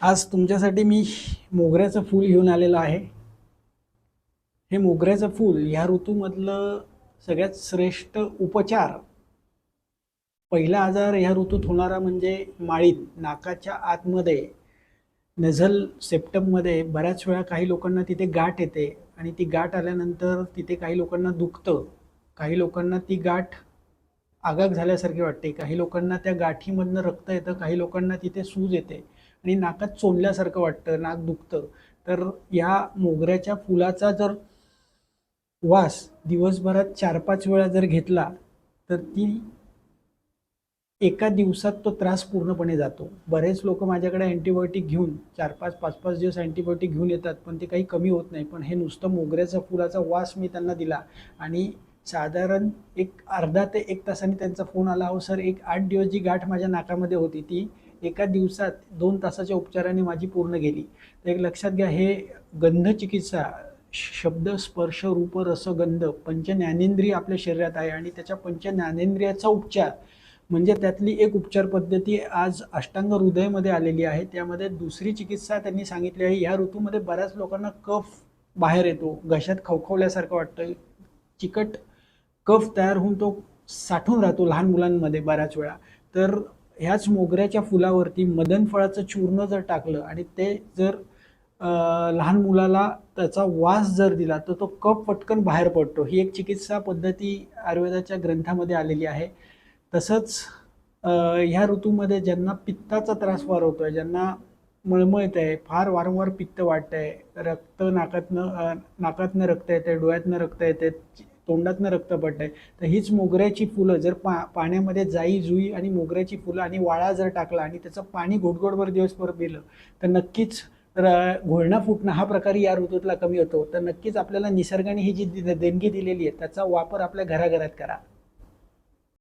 आज तुमच्यासाठी मी मोगऱ्याचं फूल घेऊन आलेलो आहे. हे मोगऱ्याचं फूल ह्या ऋतूमधलं सगळ्यात श्रेष्ठ उपचार पहिला आजार ह्या ऋतूत होणारा म्हणजे माळीत नाकाच्या आतमध्ये नझल सेप्टममध्ये बऱ्याच वेळा काही लोकांना तिथे गाठ येते आणि ती गाठ आल्यानंतर तिथे काही लोकांना दुखतं काही लोकांना ती गाठ आगाग झाल्यासारखी वाटते. काही लोकांना त्या गाठीमधनं रक्त येतं काही लोकांना तिथे सूज येते आणि नाकात चोंदल्यासारखं वाटतं नाक दुखतं. तर या मोगऱ्याच्या फुलाचा जर वास दिवसभरात चार पाच वेळा जर घेतला तर ती एका दिवसात तो त्रास पूर्णपणे जातो. बरेच लोक माझ्याकडे अँटीबायोटिक घेऊन चार पाच पाच पाच दिवस अँटीबायोटिक घेऊन येतात पण ते काही कमी होत नाही. पण हे नुसतं मोगऱ्याचा फुलाचा वास मी त्यांना दिला आणि साधारण एक अर्धा ते एक तासाने त्यांचा फोन आला. हो सर एक आठ दिवस जी गाठ माझ्या नाकामध्ये होती ती एका दिवसात दोन तासाच्या उपचाराने माझी पूर्ण गेली. तर एक लक्षात घ्या हे गंध चिकित्सा शब्द स्पर्श रूप रस गंध पंच ज्ञानेंद्रिय आपल्या शरीरात आहे आणि त्याच्या पंच ज्ञानेंद्रियाचा उपचार म्हणजे त्यातली एक उपचार पद्धती आज अष्टांग हृदयमध्ये आलेली आहे. त्यामध्ये दुसरी चिकित्सा त्यांनी सांगितली आहे. या ऋतूमध्ये बऱ्याच लोकांना कफ बाहेर येतो. घशात खवखवल्यासारखं वाटतं चिकट कफ तयार होऊन तो साठून राहतो लहान मुलांमध्ये बऱ्याच वेळा. तर ह्याच मोगऱ्याच्या फुलावरती मदन फळाचं चूर्ण जर टाकलं आणि ते जर लहान मुलाला त्याचा वास जर दिला तर तो कप पटकन बाहेर पडतो. ही एक चिकित्सा पद्धती आयुर्वेदाच्या ग्रंथामध्ये आलेली आहे. तसंच ह्या ऋतूमध्ये ज्यांना पित्ताचा त्रास फार होतो आहे ज्यांना मळमळत आहे फार वारंवार पित्त वाटत आहे रक्त नाकातनं नाकातनं रक्त येते डोळ्यातनं रक्त येते तोंडातनं रक्त पडत आहे तर हीच मोगऱ्याची फुलं जर पा पाण्यामध्ये जाई जुई आणि मोगऱ्याची फुलं आणि वाळा जर टाकला आणि त्याचं पाणी घोटघोटभर दिवसभर पिलं तर नक्कीच र- घोळणं फुटणं हा प्रकार या ऋतूतला कमी होतो. तर नक्कीच आपल्याला निसर्गाने ही जी देणगी दिलेली आहे त्याचा वापर आपल्या घराघरात करा.